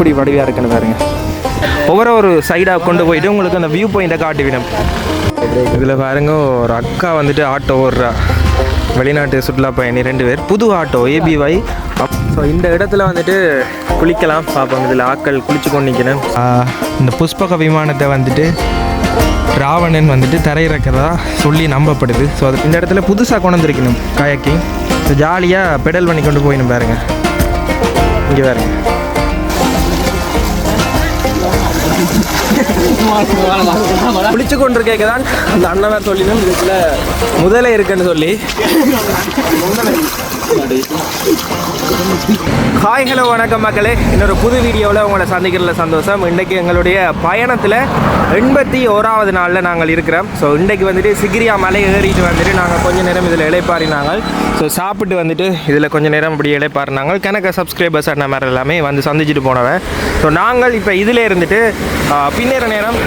எப்படி வடிவாக இருக்குன்னு பாருங்க. ஒவ்வொரு ஒரு சைடாக கொண்டு போயிட்டு உங்களுக்கு அந்த வியூ பாயிண்ட்டை காட்டிவிடும் இதில் பாருங்க ஒரு அக்கா வந்துட்டு ஆட்டோ ஓடுறா. வெளிநாட்டு சுற்றுலா பயணி ரெண்டு பேர். புது ஆட்டோ ஏபிஒய் ஸோ இந்த இடத்துல வந்துட்டு குளிக்கலாம் பார்ப்போம் இதில் ஆட்கள் குளிச்சு கொண்டு நிற்கணும் இந்த புஷ்பக விமானத்தை வந்துட்டு ராவணன் வந்துட்டு தரையிறக்கிறதா சொல்லி நம்பப்படுது. ஸோ அது இந்த இடத்துல புதுசாக கொண்டு வந்திருக்கணும் காயக்கிங். ஸோ ஜாலியாக பெடல் பண்ணி கொண்டு போயிடும் பாருங்க. இங்கே பாருங்க. குளிச்சு கொண்டு கேட்கதான் அந்த அண்ணன் சொல்லினும் இதுல முதலே இருக்குன்னு சொல்லி. ஹாய் ஹலோ வணக்கம் மக்களே. இன்னொரு புது வீடியோவில் உங்களை சந்திக்கிறதுல சந்தோஷம். இன்றைக்கி எங்களுடைய பயணத்தில் எண்பத்தி ஓராவது நாளில் நாங்கள் இருக்கிறோம். ஸோ இன்றைக்கு வந்துட்டு சிகிரியா மலை ஏறிட்டு வந்துட்டு நாங்கள் கொஞ்ச நேரம் இதில் இளைப்பாறினாங்க ஸோ சாப்பிட்டு வந்துட்டு இதில் கொஞ்ச நேரம் இப்படி இளைப்பாறினாங்க கணக்க சப்ஸ்கிரைபர்ஸ் அண்ணன் மாதிரி எல்லாமே வந்து சந்திச்சுட்டு போனவன். ஸோ நாங்கள் இப்போ இதில் இருந்துட்டு பின்னேற நேரம்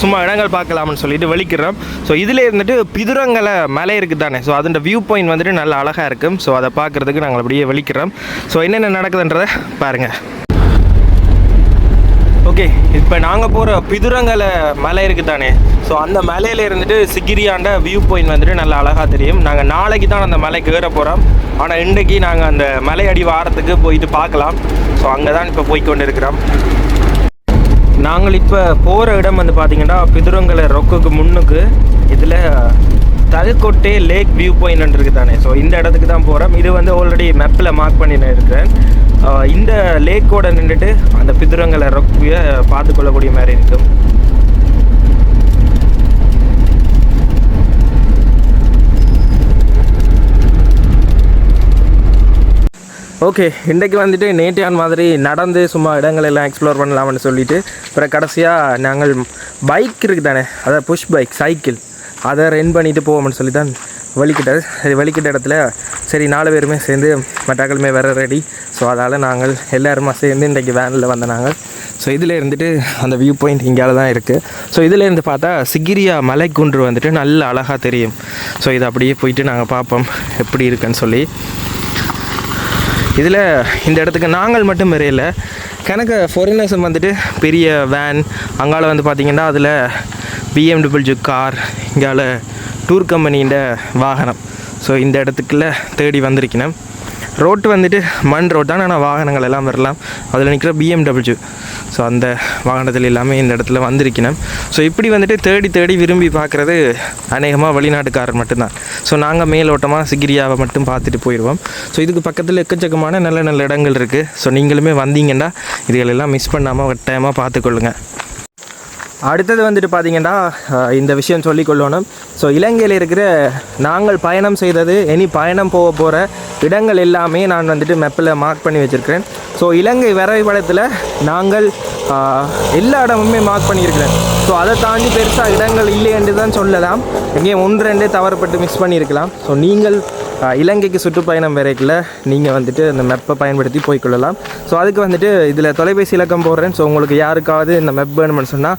சும்மா இடங்கள் பார்க்கலாம்னு சொல்லிட்டு வெளிக்கிறோம். ஸோ இதில் இருந்துட்டு பிதுரங்களை மலை இருக்குது தானே ஸோ அதோட வியூ பாயிண்ட் வந்துட்டு நல்ல அழகாக இருக்கும். ஸோ அதை பார்க்குறதுக்கு நாங்கள் அப்படியே வெளிக்கிறோம் ஸோ என்னென்ன நடக்குதுன்றதை பாருங்கள் ஓகே இப்போ நாங்கள் போகிற பிதுரங்கலை மலை இருக்குது தானே? ஸோ அந்த மலையில் இருந்துட்டு சிகிரியாண்ட வியூ பாயிண்ட் வந்துட்டு நல்லா அழகாக தெரியும். நாங்கள் நாளைக்கு தான் அந்த மலைக்கு ஏற போகிறோம் ஆனால் இன்றைக்கி நாங்கள் அந்த மலை அடி வாரத்துக்கு போயிட்டு பார்க்கலாம். ஸோ அங்கே தான் இப்போ போய் கொண்டு இருக்கிறோம் நாங்கள் இப்போ போகிற இடம் வந்து பார்த்திங்கன்னா பிதுரங்கலை ரொக்குக்கு முன்னுக்கு. இதில் தல்கொட்டே லேக் வியூ பாயிண்ட் இருக்குது தானே? ஸோ இந்த இடத்துக்கு தான் போகிறோம் இது வந்து ஆல்ரெடி மேப்பில் மார்க் பண்ணி நான் இருக்கிறேன் இந்த லேக்கோட நின்றுட்டு அந்த பிதுரங்களை ரொக்கிய பார்த்து கொள்ளக்கூடிய மாதிரி இருக்கும். ஓகே இன்றைக்கு வந்துட்டு நேட்டியான் மாதிரி நடந்து சும்மா இடங்கள் எல்லாம் எக்ஸ்ப்ளோர் பண்ணலாம்னு சொல்லிட்டு அப்புறம் கடைசியாக நாங்கள் பைக் இருக்குது தானே? அதாவது புஷ் பைக் சைக்கிள் அதை ரென் பண்ணிட்டு போவோம்னு சொல்லி தான் வலிக்கிட்ட சரி வலிக்கிட்ட இடத்துல சரி நாலு பேருமே சேர்ந்து மட்டாக்களுமே வர ரெடி ஸோ அதால் நாங்கள் எல்லாருமா சேர்ந்து இன்றைக்கு வேனில் வந்த நாங்கள். ஸோ இதில் இருந்துட்டு அந்த வியூ பாயிண்ட் இங்கேயால தான் இருக்குது ஸோ இதில் இருந்து பார்த்தா சிகிரியா மலைக்குன்று வந்துட்டு நல்ல அழகாக தெரியும். ஸோ இது அப்படியே போயிட்டு நாங்கள் பார்ப்போம் எப்படி இருக்குன்னு சொல்லி. இதில் இந்த இடத்துக்கு நாங்கள் மட்டும் வரையில கணக்கு ஃபாரினர்ஸும் வந்துட்டு பெரிய வேன் அங்கால வந்து பார்த்திங்கன்னா அதில் பிஎம்டபிள்யூ கார் இங்கால டூர் கம்பெனியின் வாகனம். ஸோ இந்த இடத்துக்குள்ள தேடி வந்திருக்கணும். ரோட்டு வந்துட்டு மண் ரோட் தான் ஆனால் வாகனங்கள் எல்லாம் வரலாம். அதில் நிற்கிற பிஎம்டபிள்யூ ஸோ அந்த வாகனத்தில் எல்லாமே இந்த இடத்துல வந்திருக்கணும். ஸோ இப்படி வந்துட்டு தேடி தேடி விரும்பி பார்க்குறது அநேகமாக வெளிநாட்டுக்காரர் மட்டும்தான். ஸோ நாங்கள் மேலோட்டமாக சிகிரியாவை மட்டும் பார்த்துட்டு போயிடுவோம் ஸோ இதுக்கு பக்கத்தில் எக்கச்சக்கமான நல்ல நல்ல இடங்கள் இருக்குது ஸோ நீங்களுமே வந்தீங்கன்னா இதுகளெல்லாம் மிஸ் பண்ணாமல் கட்டாயமாக பார்த்துக்கொள்ளுங்கள் அடுத்தது வந்துட்டு பார்த்தீங்கன்னா இந்த விஷயம் சொல்லிக்கொள்ளணும் ஸோ இலங்கையில் இருக்கிற நாங்கள் பயணம் செய்தது இனி பயணம் போக போகிற இடங்கள் எல்லாமே நான் வந்துட்டு மெப்பில் மார்க் பண்ணி வச்சுருக்கிறேன். ஸோ இலங்கை வரைபடத்தில் நாங்கள் எல்லா இடமுமே மார்க் பண்ணியிருக்கிறேன். ஸோ அதை தாண்டி பெருசாக இடங்கள் இல்லை என்று தான் சொல்லலாம். எங்கேயும் ஒன்று ரெண்டே தவறுபட்டு மிஸ் பண்ணியிருக்கலாம். ஸோ நீங்கள் இலங்கைக்கு சுற்றுப்பயணம் வரைக்குள்ள நீங்கள் வந்துட்டு அந்த மெப்பை பயன்படுத்தி போய்க்கொள்ளலாம். ஸோ அதுக்கு வந்துட்டு இதில் தொலைபேசி இலக்கம் போடுறேன். ஸோ உங்களுக்கு யாருக்காவது இந்த மெப் வேணும்னு சொன்னால்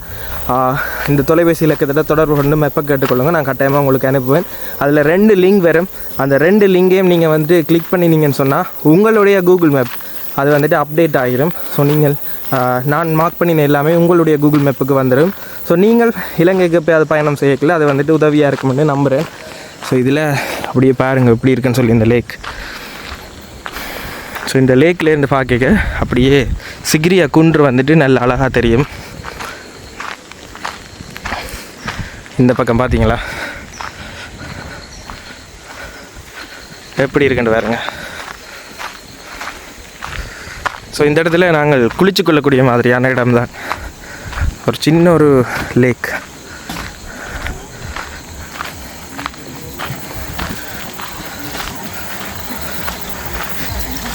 இந்த தொலைபேசி இலக்கத்தில் தொடர்பு கொண்டு மெப்பை கேட்டுக்கொள்ளுங்க. நான் கட்டாயமாக உங்களுக்கு அனுப்புவேன். அதில் ரெண்டு லிங்க் வரும். அந்த ரெண்டு லிங்கையும் நீங்கள் வந்துட்டு கிளிக் பண்ணினீங்கன்னு சொன்னால் உங்களுடைய கூகுள் மேப் அது வந்துட்டு அப்டேட் ஆகிரும் ஸோ நீங்கள் நான் மார்க் பண்ணின எல்லாமே உங்களுடைய கூகுள் மேப்புக்கு வந்துடும் ஸோ நீங்கள் இலங்கைக்கு போய் அது பயணம் செய்யக்கல அது வந்துட்டு உதவியாக இருக்கும்னு நம்புகிறேன் ஸோ இதில் அப்படியே பாருங்கள் எப்படி இருக்குன்னு சொல்லி இந்த லேக் ஸோ இந்த லேக்லேருந்து பார்க்க அப்படியே சிகிரியா குன்று வந்துட்டு நல்ல அழகாக தெரியும். இந்த பக்கம் பார்த்தீங்களா? எப்படி இருக்குன்னு பாருங்க. ஸோ இந்த இடத்துல நாங்கள் குளிச்சு கொள்ளக்கூடிய மாதிரியான இடம் தான் ஒரு சின்ன ஒரு லேக்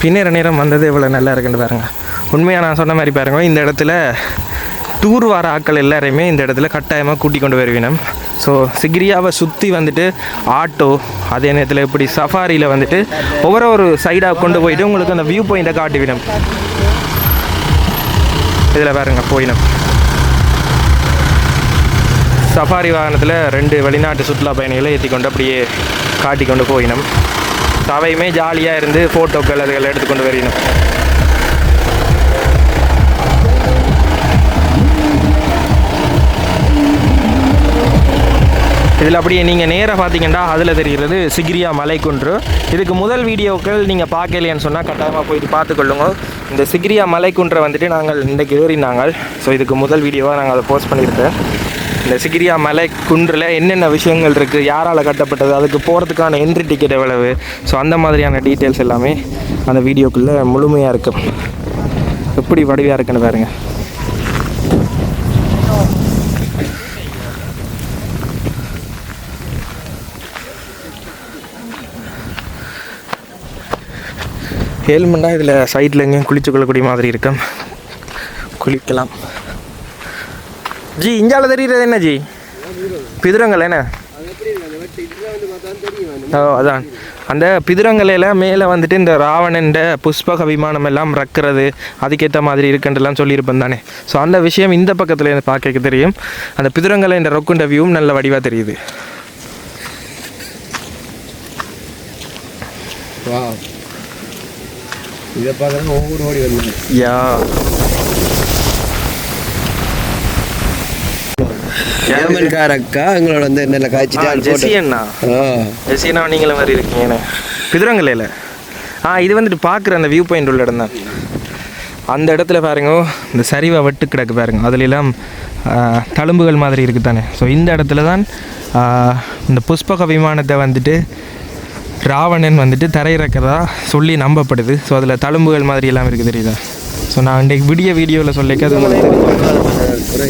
பின்னிற நேரம் வந்தது இவ்வளோ நல்லா இருக்குன்னு பாருங்கள் உண்மையாக நான் சொன்ன மாதிரி பாருங்க இந்த இடத்துல டூர் வர ஆட்கள் எல்லாரையுமே இந்த இடத்துல கட்டாயமாக கூட்டி கொண்டு வருவினம் ஸோ சிகிரியாவை சுற்றி வந்துட்டு ஆட்டோ அதே நேரத்தில் இப்படி சஃபாரியில் வந்துட்டு ஒவ்வொரு ஒரு சைடாக கொண்டு போயிட்டு உங்களுக்கு அந்த வியூ பாயிண்ட்டை காட்டுவினம் இதில் பாருங்க போயினம் சஃபாரி வாகனத்தில் ரெண்டு வெளிநாட்டு சுற்றுலா பயணிகளை ஏற்றி கொண்டு அப்படியே காட்டி கொண்டு போயினோம் அவையுமே ஜாலியாக இருந்து ஃபோட்டோக்கள் அதுகளை எடுத்துக்கொண்டு வரணும். இதில் அப்படியே நீங்கள் நேராக பார்த்தீங்கன்னா அதில் தெரிகிறது சிகிரியா மலைக்குன்று. இதுக்கு முதல் வீடியோக்கள் நீங்கள் பார்க்கலையான்னு சொன்னால் கட்டாயமாக போயிட்டு பார்த்துக்கொள்ளுங்க. இந்த சிகிரியா மலைக்குன்றை வந்துட்டு நாங்கள் இன்றைக்கு ஏறினாங்க. ஸோ இதுக்கு முதல் வீடியோவாக நாங்கள் அதை போஸ்ட் பண்ணியிருக்கேன் இந்த சிகிரியா மலை குன்றில் என்னென்ன விஷயங்கள் இருக்குது யாரால் கட்டப்பட்டது அதுக்கு போகிறதுக்கான என்ட்ரி டிக்கெட் எவ்வளவு? ஸோ அந்த மாதிரியான டீட்டெயில்ஸ் எல்லாமே அந்த வீடியோக்குள்ளே முழுமையாக இருக்கும் எப்படி வடிவாக இருக்குன்னு பாருங்கள் ஹெல்மெண்டாக இதில் சைடில் எங்கேயும் குளிச்சு கொள்ளக்கூடிய மாதிரி இருக்கும். குளிக்கலாம். ஜி இஞ்சால தெரியுறது என்ன ஜி? பிதுரங்கள் என்ன? ஓ அதான். அந்த பிதுரங்கலையில் மேலே வந்துட்டு இந்த ராவணன்ற புஷ்பக விமானம் எல்லாம் ரக்கிறது அதுக்கேற்ற மாதிரி இருக்குன்றலாம் சொல்லியிருப்பேன் தானே. ஸோ அந்த விஷயம் இந்த பக்கத்தில் எனக்கு பார்க்க தெரியும். அந்த பிதுரங்கலை என்ற ரொக்குண்ட வியூவும் நல்ல வடிவாக தெரியுது. யா ஜெர்மன்கார அக்கா எங்களோட வந்து நல்ல காய்ச்சிட்டு ஜெசி அண்ணா. ஆ. ஜெசினா நீங்களும் மாதிரி இருக்கீங்கண்ணே பிதுரங்கலையில் ஆ இது வந்துட்டு பார்க்குற அந்த வியூ பாயிண்ட் உள்ள இடம் தான். அந்த இடத்துல பாருங்க இந்த சரிவை வெட்டு கிடக்கு பாருங்க. அதுலெல்லாம் ஆ, தழும்புகள் மாதிரி இருக்குது தானே. ஸோ இந்த இடத்துல தான் இந்த புஷ்பக விமானத்தை வந்துட்டு ராவணன் வந்துட்டு தரையிறக்கிறதா சொல்லி நம்பப்படுது. ஸோ அதில் தழும்புகள் மாதிரி எல்லாம் இருக்குது தெரியுதா? ஸோ நான் இன்றைக்கு விடிய வீடியோவில் சொல்லிக்க அது உங்களுக்கு தெரியும். குறை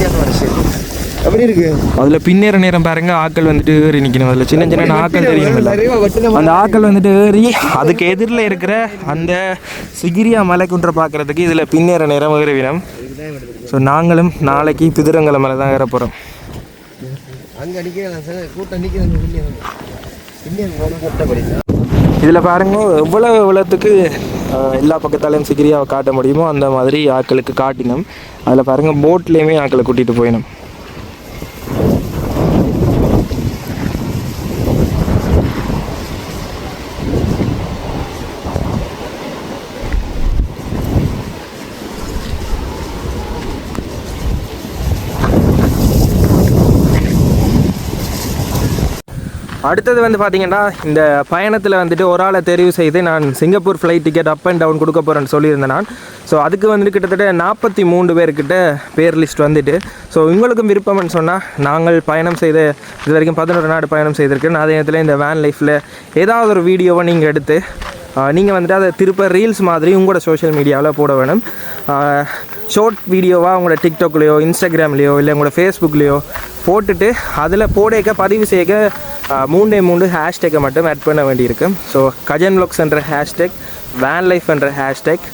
இல்லை ம் எப்படி இருக்கு? அதில் பின்னேற நேரம் பாருங்க ஆக்கள் வந்துட்டு ஏறி நிற்கணும் அதில் சின்ன சின்ன ஆக்கள் வெட்டின அந்த ஆக்கள் வந்துட்டு ஏறி அதுக்கு எதிரில் இருக்கிற அந்த சிகிரியா மலைக்குன்றை பார்க்குறதுக்கு இதில் பின்னேற நேரம் ஏறுவினம் ஸோ நாங்களும் நாளைக்கு பிதுரங்கலை மலை தான் ஏற போகிறோம் அங்கே அடிக்கிறேன் சார். கூட்டம் நிற்கிறேன் இதில் பாருங்க எவ்வளவு எவ்வளோத்துக்கு எல்லா பக்கத்தாலையும் சிக்கிரியாக காட்ட முடியுமோ அந்த மாதிரி ஆட்களுக்கு காட்டினோம். அதில் பாருங்க போட்லேயுமே ஆட்களை கூட்டிகிட்டு போயினோம். அடுத்தது வந்து பார்த்தீங்கன்னா இந்த பயணத்தில் வந்துட்டு ஒரு ஆளை தெரிவு செய்து நான் Singapore flight ticket up and down கொடுக்க போகிறேன்னு சொல்லியிருந்தேன் நான். ஸோ அதுக்கு வந்துட்டு கிட்டத்தட்ட நாற்பத்தி மூன்று பேர்கிட்ட பேர் லிஸ்ட் வந்துட்டு. ஸோ உங்களுக்கும் விருப்பம்னு சொன்னால் நாங்கள் பயணம் செய்த இது வரைக்கும் பதினோரு நாடு பயணம் செய்திருக்கேன் அதே நேரத்தில் இந்த வேன் லைஃப்பில் ஏதாவது ஒரு வீடியோவை நீங்கள் எடுத்து நீங்கள் வந்துட்டு அதை திருப்ப ரீல்ஸ் மாதிரி உங்களோட சோஷியல் மீடியாவில் போட வேணும். ஷார்ட் வீடியோவாக உங்களோட டிக்டாக்லேயோ இன்ஸ்டாகிராம்லேயோ இல்லை உங்களோட ஃபேஸ்புக்லேயோ போட்டுட்டு அதில் போடேக்க பதிவு செய்ய மூணே மூணு ஹேஷ்டேக்கை மட்டும் ஆட் பண்ண வேண்டியிருக்கும் ஸோ கஜன் ப்ளாக்ஸ் என்ற ஹேஷ்டேக் வேன் லைஃப் என்ற hashtag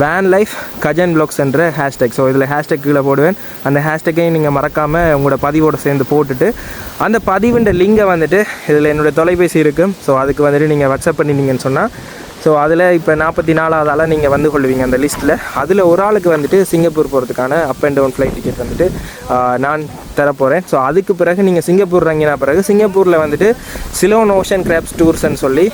van life Gajan vlogs என்ற ஹேஷ்டேக் ஸோ இதில் ஹேஷ்டேக் கீழே போடுவேன். அந்த ஹேஷ்டேக்கையும் நீங்கள் மறக்காமல் உங்களோட பதிவோட சேர்ந்து போட்டுட்டு அந்த பதிவுன்ற லிங்கை வந்துட்டு இதில் என்னோடய தொலைபேசி இருக்கும் ஸோ அதுக்கு வந்துட்டு நீங்கள் வாட்ஸ்அப் பண்ணினீங்கன்னு சொன்னால் ஸோ அதில் இப்போ நாற்பத்தி நாலாவது ஆளாக நீங்கள் வந்து கொள்வீங்க அந்த லிஸ்ட்டில் அதில் ஒரு ஆளுக்கு வந்துட்டு சிங்கப்பூர் போகிறதுக்கான up and down flight ticket வந்துட்டு நான் தரப்போகிறேன் ஸோ அதுக்கு பிறகு நீங்கள் சிங்கப்பூர் இறங்கின பிறகு சிங்கப்பூரில் வந்துட்டு சிலோன் ஓஷன் கிராப்ஸ் டூர்ஸ்ன்னு சொல்லி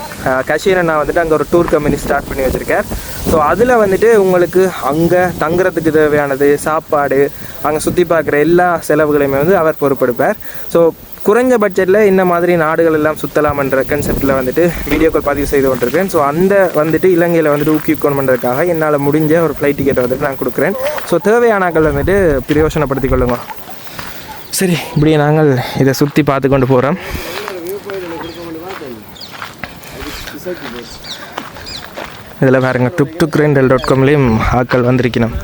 கஷீரை நான் வந்துட்டு அங்கே ஒரு டூர் கம்பெனி ஸ்டார்ட் பண்ணி வச்சுருக்கேன் ஸோ அதில் வந்துட்டு உங்களுக்கு அங்கே தங்குறதுக்கு தேவையானது சாப்பாடு அங்கே சுற்றி பார்க்குற எல்லா செலவுகளையுமே வந்து அவர் பொறுப்பெடுப்பார். ஸோ குறைஞ்ச பட்ஜெட்டில் இந்த மாதிரி நாடுகள் எல்லாம் சுற்றலாம்ன்ற கன்செப்டில் வந்துட்டு வீடியோக்கள் பதிவு செய்து கொண்டிருக்கேன் ஸோ அந்த வந்துட்டு இலங்கையில் வந்துட்டு ஊக்குவிக்கணும் பண்ணுறதுக்காக என்னால் முடிஞ்ச ஒரு ஃப்ளைட் டிக்கெட்டை வந்துட்டு நான் கொடுக்குறேன். ஸோ தேவையானாக்கள் வந்துட்டு பிரயோசனப்படுத்திக் கொள்ளுங்க. சரி இப்படி நாங்கள் இதை சுற்றி பார்த்து கொண்டு போகிறோம் இதில் பாருங்க டுக் டுக் ரெண்டல் டாட் காம்லேயும் ஆட்கள் வந்திருக்கணும்.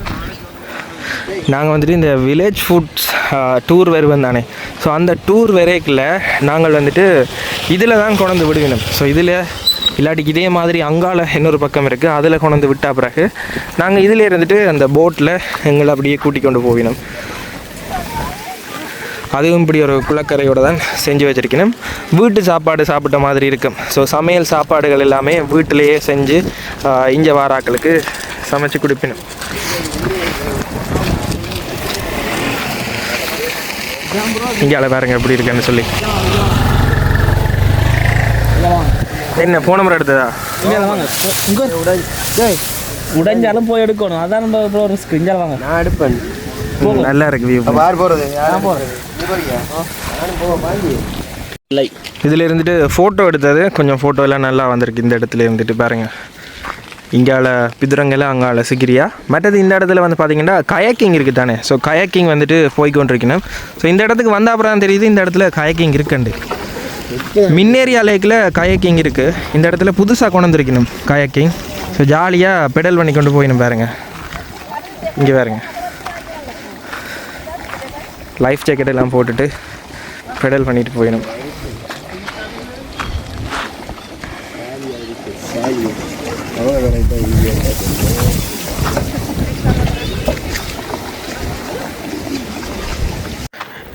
நாங்கள் வந்துட்டு இந்த வில்லேஜ் ஃபுட்ஸ் டூர் வருவேன் தானே. ஸோ அந்த டூர் வரைக்கில் நாங்கள் வந்துட்டு இதில் தான் கொண்டு விடுவினோம். ஸோ இதில் இல்லாட்டிக்கு இதே மாதிரி அங்கால இன்னொரு பக்கம் இருக்குது அதில் கொண்டு விட்டால் பிறகு நாங்கள் இதில் இருந்துட்டு அந்த போட்டில் எங்களை அப்படியே கூட்டி கொண்டு போவினோம். அதுவும் இப்படி ஒரு குளக்கரையோடு தான் செஞ்சு வச்சுருக்கணும். வீட்டு சாப்பாடு சாப்பிட்ட மாதிரி இருக்கும். ஸோ சமையல் சாப்பாடுகள் எல்லாமே வீட்டிலேயே செஞ்சு இங்கே வாராக்களுக்கு சமைச்சு கொடுப்பினும். இங்கே பாருங்க எப்படி இருக்குன்னு சொல்லி. என்ன போன முறை எடுத்ததா? உடைஞ்சாலும் போய் எடுக்கணும். அதான் நம்ம இப்போ ரிஸ்க் இங்கே வாங்க. நான் எடுப்பேன். ம், நல்லா இருக்கு வியூ யார் போகிறது யார் இல்லை. இதில் இருந்துட்டு ஃபோட்டோ எடுத்தது கொஞ்சம் photo எல்லாம் நல்லா வந்திருக்கு இந்த இடத்துல இருந்துட்டு பாருங்க. இங்கால பிதுரங்கல அங்கால சிகிரியா மற்றது இந்த இடத்துல வந்து பார்த்தீங்கன்னா கயக்கிங் இருக்குது தானே. ஸோ கயக்கிங் வந்துட்டு போய்கொண்டிருக்கணும் ஸோ இந்த இடத்துக்கு வந்த அப்புறம் தான் தெரியுது இந்த இடத்துல கயக்கிங் இருக்குண்டு. மின்னேரியா லேக்கில் கயக்கிங் இருக்குது இந்த இடத்துல புதுசாக கொண்டு வந்துருக்கணும் கயக்கிங். ஸோ ஜாலியாக பெடல் பண்ணி கொண்டு போயிடும் பாருங்க. இங்கே பாருங்க. லைஃப் ஜாக்கெட் எல்லாம் போட்டுட்டு பெடல் பண்ணிட்டு போயிடும் அவ்வளோ ஈஸியாக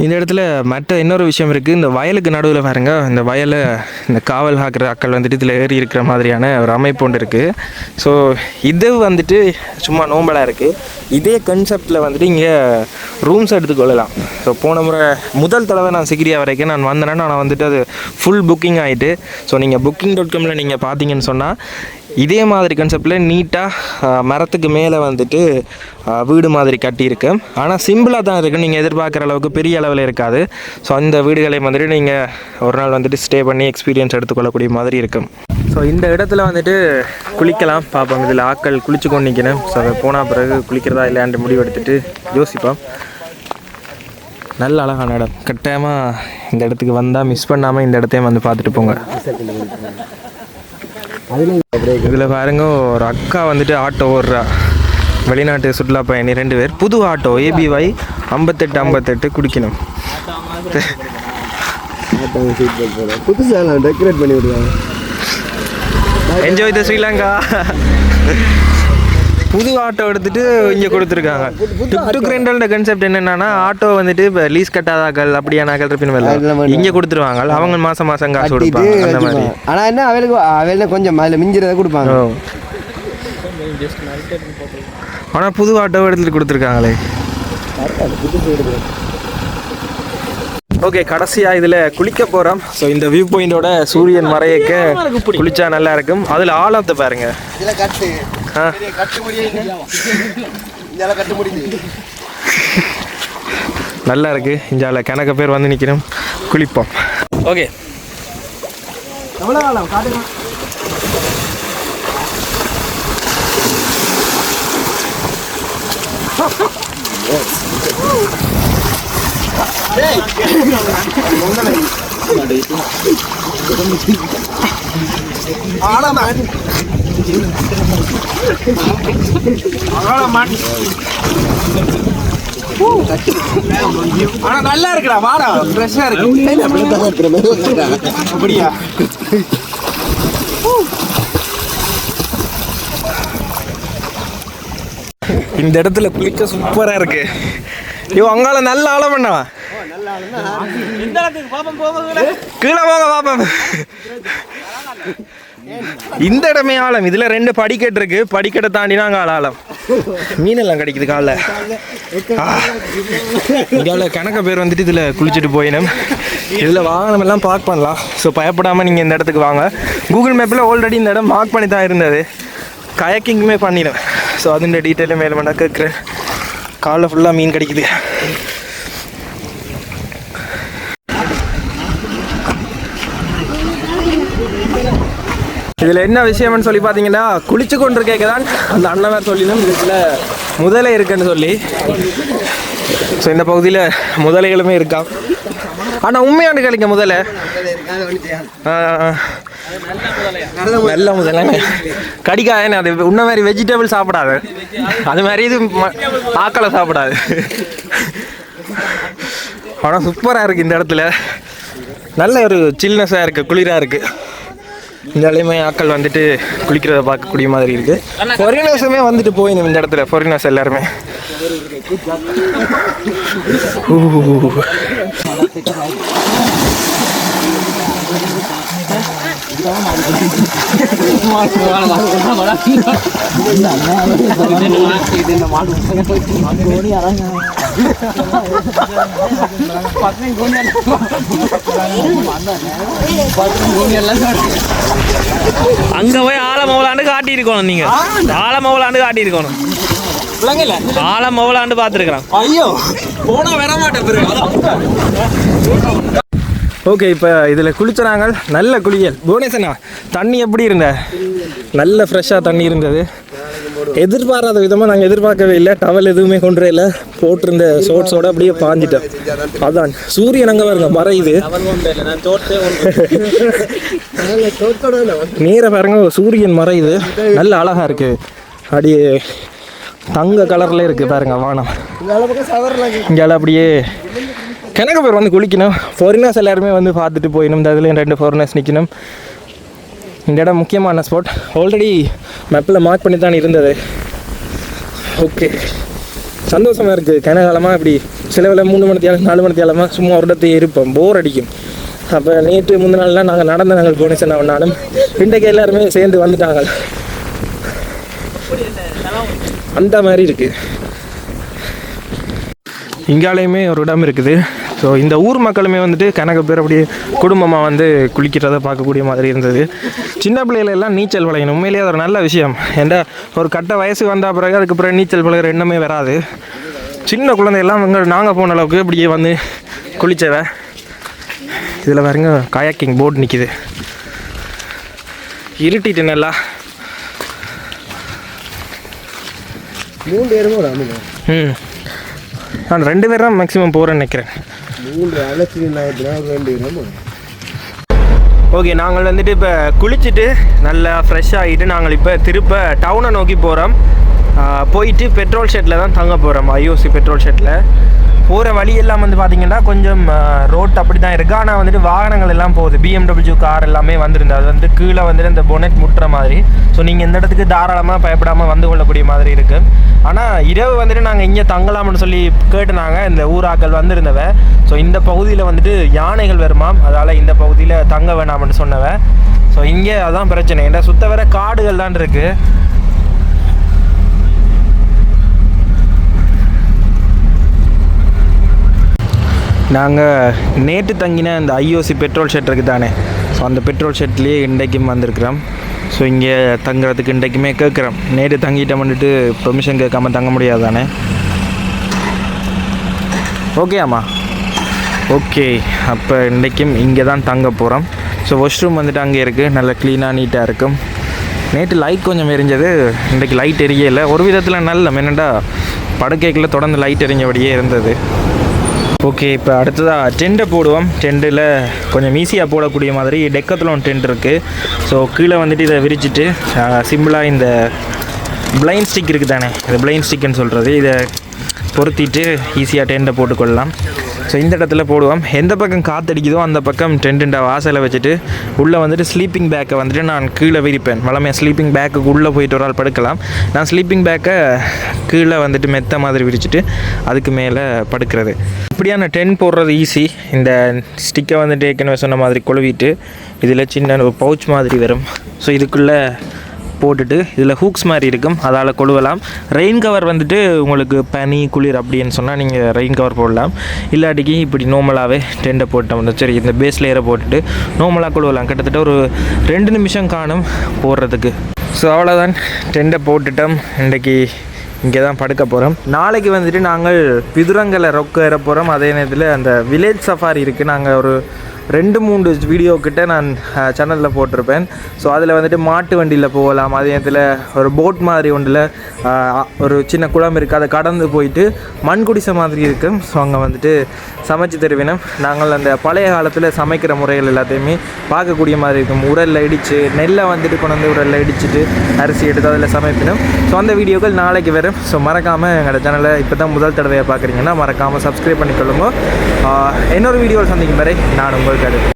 இந்த இடத்துல மற்ற இன்னொரு விஷயம் இருக்குது இந்த வயலுக்கு நடுவில் பாருங்க இந்த வயலை இந்த காவல் காக்கிற அக்கள் வந்துட்டு இதில் ஏறி இருக்கிற மாதிரியான ஒரு அமைப்பு ஒன்று இருக்குது ஸோ இது வந்துட்டு சும்மா நோம்பலாக இருக்குது இதே கன்செப்டில் வந்துட்டு இங்கே ரூம்ஸ் எடுத்துக்கொள்ளலாம். ஸோ போன முறை முதல் தடவை நான் சிகிரியா வரைக்கும் நான் வந்தேன்னா நான் வந்துட்டு அது ஃபுல் புக்கிங் ஆகிட்டு ஸோ நீங்கள் புக்கிங் டாட் காமில் நீங்கள் பார்த்தீங்கன்னு சொன்னால் இதே மாதிரி கன்செப்டில் நீட்டாக மரத்துக்கு மேலே வந்துட்டு வீடு மாதிரி கட்டியிருக்கு. ஆனால் சிம்பிளாக தான் இருக்குது நீங்கள் எதிர்பார்க்குற அளவுக்கு பெரிய அளவில் இருக்காது. ஸோ அந்த வீடுகளை வந்துட்டு நீங்கள் ஒரு நாள் வந்துட்டு ஸ்டே பண்ணி எக்ஸ்பீரியன்ஸ் எடுத்துக்கொள்ளக்கூடிய மாதிரி இருக்கும் ஸோ இந்த இடத்துல வந்துட்டு குளிக்கலாம். பார்ப்போம் இதில் ஆட்கள் குளிச்சு கொண்டு நிற்கணும் ஸோ அதை போனால் பிறகு குளிக்கிறதா இல்லையான்ற முடிவு எடுத்துட்டு யோசிப்போம். நல்ல அழகான இடம். கட்டாயமாக இந்த இடத்துக்கு வந்தால் மிஸ் பண்ணாமல் இந்த இடத்தையும் வந்து பார்த்துட்டு போங்க. இதில் பாருங்க ஒரு அக்கா வந்துட்டு ஆட்டோ ஓடுறா. வெளிநாட்டு சுற்றுலா பயணி ரெண்டு பேர். புது ஆட்டோ ஏபிஒய் ஐம்பத்தெட்டு ஐம்பத்தெட்டு குடிக்கணும். புதுசாக டெக்கரேட் பண்ணி விடுவாங்க. என்ஜாய் த ஸ்ரீலங்கா புது ஆட்டோ எடுத்துட்டு இங்கே கொடுத்துருக்காங்க. டுக் ரெண்டல்ட கான்செப்ட் என்னன்னா ஆட்டோ வந்துட்டு இப்போ லீஸ் கட்டாதாக்கள் அப்படியானாக்கள் அதெல்லாம் இருப்பின் வேண்டாம். இங்கே கொடுத்துருவாங்க. அவங்க மாதம் மாதம் காசு கொடுப்பாங்க. அந்த மாதிரி. வச்சுப்பாங்க. ஆனா என்ன அவளுக்கு அவள கொஞ்சம் அதில் மிஞ்சிறத கொடுப்பாங்க. ஆனால் புது ஆட்டோ எடுத்துட்டு கொடுத்துருக்காங்களே. ஓகே கடைசியாக இதில் குளிக்க போகிறோம் ஸோ இந்த வியூ பாயிண்டோட சூரியன் மறையக்க குளிச்சா நல்லா இருக்கும். அதில் ஆழத்தை பாருங்க. நல்லா இருக்கு. இஞ்சால கணக்க பேர் வந்து நிற்கணும் குளிப்போம். ஓகே. எவ்வளோ காலம் காட்டுங்க ஆனா நல்லா இருக்குடா வாடா ஃப்ரெஷ்ஷாக இருக்கு. அப்படியா இந்த இடத்துல குளிக்க சூப்பரா இருக்கு. ஐயோ அங்கால நல்ல ஆழம் பண்ணா கீழே போங்க பாப்போம். இந்த இடமே ஆழம். இதுல ரெண்டு படிக்கட்டு இருக்கு. படிக்கட்டை தாண்டினா அங்க ஆழம் மீனெல்லாம் கிடைக்குது காலைல. இந்தியாவில் கணக்க பேர் வந்துட்டு இதில் குளிச்சுட்டு போயினும். இதில் வாகனம் எல்லாம் பார்க் பண்ணலாம். ஸோ பயப்படாமல் நீங்கள் இந்த இடத்துக்கு வாங்க. கூகுள் மேப்பில் ஆல்ரெடி இந்த இடம் மார்க் பண்ணி தான் இருந்தது. கயக்கிங்குமே பண்ணிடும் ஸோ அதுன்ற டீட்டெயிலும் மேலே வேணா கேட்குறேன். காலைல ஃபுல்லாக மீன் கிடைக்குது. இதில் என்ன விஷயம்னு சொல்லி பார்த்தீங்கன்னா குளிச்சு கொண்டு கேட்க தான் அந்த அண்ணன் சொல்லினும் இதில் முதலை இருக்குன்னு சொல்லி. ஸோ இந்த பகுதியில் முதலைகளுமே இருக்கான் ஆனால் உண்மையாண்டு கிடைக்க முதலை. நல்ல முதல. கடிக்காது அது உன்ன மாதிரி வெஜிடபிள் சாப்பிடாது. அது மாதிரி இது ம- ஆக்களை சாப்பிடாது. ஆனால் சூப்பராக இருக்குது இந்த இடத்துல. நல்ல ஒரு சில்னஸாக இருக்குது குளிராக இருக்குது இந்த இடமே ஆட்கள் வந்துட்டு குளிக்கிறத பார்க்கக்கூடிய மாதிரி இருக்கு. ஃபாரினர்ஸுமே வந்துட்டு போயிடும் இந்த இடத்துல ஃபாரினர்ஸ் எல்லாருமே. ஊ. அங்க போய் ஆழ மௌலாண்டு காட்டியிருக்கணும் நீங்க. ஆழ மௌலாண்டு காட்டியிருக்கணும். விளங்கல ஆழம் எவ்வளோண்டு பார்த்துருக்குறான் ஐயோ போனா வர மாட்டேன் ஓகே இப்போ இதில் குளிச்சுறாங்க நல்ல குளியல். புவனேசனா தண்ணி எப்படி இருந்த? நல்ல ஃப்ரெஷ்ஷாக தண்ணி இருந்தது. எதிர்பாராத விதமாக நாங்கள் எதிர்பார்க்கவே இல்லை. டவல் எதுவுமே கொண்டு இல்லை போட்டிருந்த ஷோட்ஸோட அப்படியே பாஞ்சிட்டோம். அதான். சூரியன் அங்கே பாருங்க மறையுது நான் நேர பாருங்க சூரியன் மறையுது நல்ல அழகா இருக்கு. அப்படியே தங்க கலர்ல இருக்கு பாருங்க வானம். இங்கே அப்படியே கிணக்கு பேர் வந்து குளிக்கணும். ஃபாரினர்ஸ் எல்லாருமே வந்து பார்த்துட்டு போயிடணும். இந்த இதில் ரெண்டு ஃபாரினர்ஸ் நிற்கணும் இந்த இடம் முக்கியமான ஸ்பாட் ஆல்ரெடி மேப்பில் மார்க் பண்ணி தான் இருந்தது ஓகே சந்தோஷமாக இருக்குது கனகாலமாக இப்படி சிலவில் மூணு மணி தேலம் நாலு மணி தேலமாக சும்மா ஒரு இடத்தையே இருப்போம். போர் அடிக்கும். அப்போ நேற்று முந்தின நாள்லாம் நாங்கள் நடந்த நாங்கள் போனேன் சொன்னாலும் இன்றைக்கு எல்லாருமே சேர்ந்து வந்துட்டாங்க. அந்த மாதிரி இருக்குது இங்காலையுமே ஒரு இடம் இருக்குது. ஸோ இந்த ஊர் மக்களுமே வந்துட்டு கணக்கு பேர் அப்படியே குடும்பமாக வந்து குளிக்கிறத பார்க்கக்கூடிய மாதிரி இருந்தது. சின்ன பிள்ளையில எல்லாம் நீச்சல் விளையணும் உண்மையிலேயே அது ஒரு நல்ல விஷயம். ஏன்டா ஒரு கட்ட வயசு வந்த பிறகு அதுக்கு பிறகு நீச்சல் விளையிற எண்ணமே வராது. சின்ன குழந்தையெல்லாம் இங்கே நாங்கள் போன அளவுக்கு இப்படியே வந்து குளிச்சவ. இதில் பாருங்க கயாக்கிங் போட் நிற்கிது இருட்டிட்டு நல்லா. மூன்று பேருமே ம். நான் ரெண்டு பேர் தான் மேக்ஸிமம் போகிறேன்னு நினைக்கிறேன். மூன்று அலட்சி நாயத்தில் ஓகே நாங்கள் வந்துட்டு இப்போ குளிச்சுட்டு நல்லா ஃப்ரெஷ் ஆகிட்டு நாங்கள் இப்போ திருப்ப டவுனை நோக்கி போகிறோம் போயிட்டு பெட்ரோல் ஷெட்டில் தான் தங்க போகிறோம் ஐஓசி பெட்ரோல் ஷெட்டில் போகிற வழியெல்லாம் வந்து பார்த்தீங்கன்னா கொஞ்சம் ரோட் அப்படி தான் இருக்குது ஆனால் வந்துட்டு வாகனங்கள் எல்லாம் போகுது. பிஎம்டபிள்யூ கார் எல்லாமே வந்துருந்து அது வந்து கீழே வந்துட்டு இந்த பொனெட் முட்டுற மாதிரி. ஸோ நீங்கள் இந்த இடத்துக்கு தாராளமாக பயப்படாமல் வந்து கொள்ளக்கூடிய மாதிரி இருக்குது ஆனால் இரவு வந்துட்டு நாங்கள் இங்கே தங்கலாம்னு சொல்லி கேட்டுனாங்க. இந்த ஊராக்கள் வந்திருந்தவ. ஸோ இந்த பகுதியில் வந்துட்டு யானைகள் வருமாம் அதால் இந்த பகுதியில் தங்க வேணாம்னு சொன்னவ. ஸோ இங்கே அதான் பிரச்சனை. ஏன்னா சுத்த வர காடுகள் தான் இருக்குது நாங்கள் நேற்று தங்கின அந்த ஐஓசி பெட்ரோல் ஷெட் இருக்குது தானே? ஸோ அந்த பெட்ரோல் ஷெட்லேயே இன்றைக்கும் வந்திருக்கிறோம். ஸோ இங்கே தங்குறதுக்கு இன்றைக்குமே கேட்குறோம். நேற்று தங்கிட்டோம் வந்துட்டு பெர்மிஷன் கேட்காம தங்க முடியாது தானே? ஓகே ஆமா? ஓகே அப்போ இன்றைக்கும் இங்கே தான் தங்க போகிறோம் ஸோ வாஷ்ரூம் வந்துட்டு அங்கே இருக்குது நல்ல க்ளீனாக நீட்டாக இருக்கும். நேற்று லைட் கொஞ்சம் எரிஞ்சது. இன்றைக்கு லைட் எரியலை. ஒரு விதத்தில் நல்ல என்னடா படுக்கைக்குள்ளே தொடர்ந்து லைட் எரிஞ்சபடியே இருந்தது. ஓகே இப்போ அடுத்ததாக டென்ட்டை போடுவோம். டெண்டில் கொஞ்சம் ஈஸியாக போடக்கூடிய மாதிரி டெக்கத்தில் டென்ட் இருக்குது ஸோ கீழே வந்துட்டு இதை விரிச்சிட்டு சிம்பிளாக இந்த பிளைன் ஸ்டிக் இருக்குது தானே இந்த பிளைன் ஸ்டிக்குன்னு சொல்கிறது இதை பொருத்திட்டு ஈஸியாக டெண்டை போட்டுக்கொள்ளலாம். ஸோ இந்த இடத்துல போடுவோம். எந்த பக்கம் காற்றடிக்குதோ அந்த பக்கம் டென்ட்டுண்ட வாசலை வச்சுட்டு உள்ளே வந்துட்டு ஸ்லீப்பிங் பேக்கை வந்துட்டு நான் கீழே விரிப்பேன். வளமையாக ஸ்லீப்பிங் பேக்குக்கு உள்ளே போயிட்டு ஒரு ஆள் படுக்கலாம். நான் ஸ்லீப்பிங் பேக்கை கீழே வந்துட்டு மெத்த மாதிரி விரிச்சிட்டு அதுக்கு மேலே படுக்கிறது. இப்படியான டென் போடுறது ஈஸி இந்த ஸ்டிக்கை வந்துட்டு ஏற்கனவே சொன்ன மாதிரி கொழுவிட்டு இதில் சின்ன ஒரு பவுச் மாதிரி வரும். ஸோ இதுக்குள்ளே போட்டுட்டு இதில் ஹூக்ஸ் மாதிரி இருக்கும். அதால் கொழுவலாம். ரெயின் கவர் வந்துட்டு உங்களுக்கு பனி குளிர் அப்படின்னு சொன்னால் நீங்கள் ரெயின் கவர் போடலாம். இல்லாட்டிக்கு இப்படி நார்மலாகவே டெண்டை போட்டோம் சரி இந்த பேஸ் லேயரை போட்டுட்டு நார்மலாக கொழுவலாம். கிட்டத்தட்ட ஒரு ரெண்டு நிமிஷம் காணும் போடுறதுக்கு. ஸோ அவ்வளோதான் டெண்டை போட்டுட்டோம். இன்றைக்கி இங்கே தான் படுக்க போகிறோம் நாளைக்கு வந்துட்டு நாங்கள் பிதுரங்களை ரொக்க ஏற போகிறோம் அதே நேரத்தில் அந்த வில்லேஜ் சஃபாரி இருக்குது நாங்கள் ஒரு ரெண்டு மூணு வீடியோ கிட்ட நான் சேனலில் போட்டிருப்பேன். ஸோ அதில் வந்துட்டு மாட்டு வண்டியில் போகலாம். அதே நேரத்தில் ஒரு போட் மாதிரி ஒன்றில் ஒரு சின்ன குளம் இருக்குது அதை கடந்து போயிட்டு மண் குடிசை மாதிரி இருக்கும். ஸோ அங்கே வந்துட்டு சமைச்சு தருவினம். நாங்கள் அந்த பழைய காலத்தில் சமைக்கிற முறைகள் எல்லாத்தையுமே பார்க்கக்கூடிய மாதிரி இருக்கும். உரலில் இடித்து நெல்லை வந்துட்டு கொண்டு வந்து உரலில் இடிச்சிட்டு அரிசி எடுத்து அதில் சமைப்பினோம். ஸோ அந்த வீடியோக்கள் நாளைக்கு வரும். ஸோ மறக்காமல் எங்களோட சேனலை இப்போ தான் முதல் தடவையாக பார்க்குறீங்கன்னா மறக்காமல் சப்ஸ்கிரைப் பண்ணிக்கொள்ளுங்க. இன்னொரு வீடியோவில் சந்திக்கும் வரை நான் உங்கள் கரு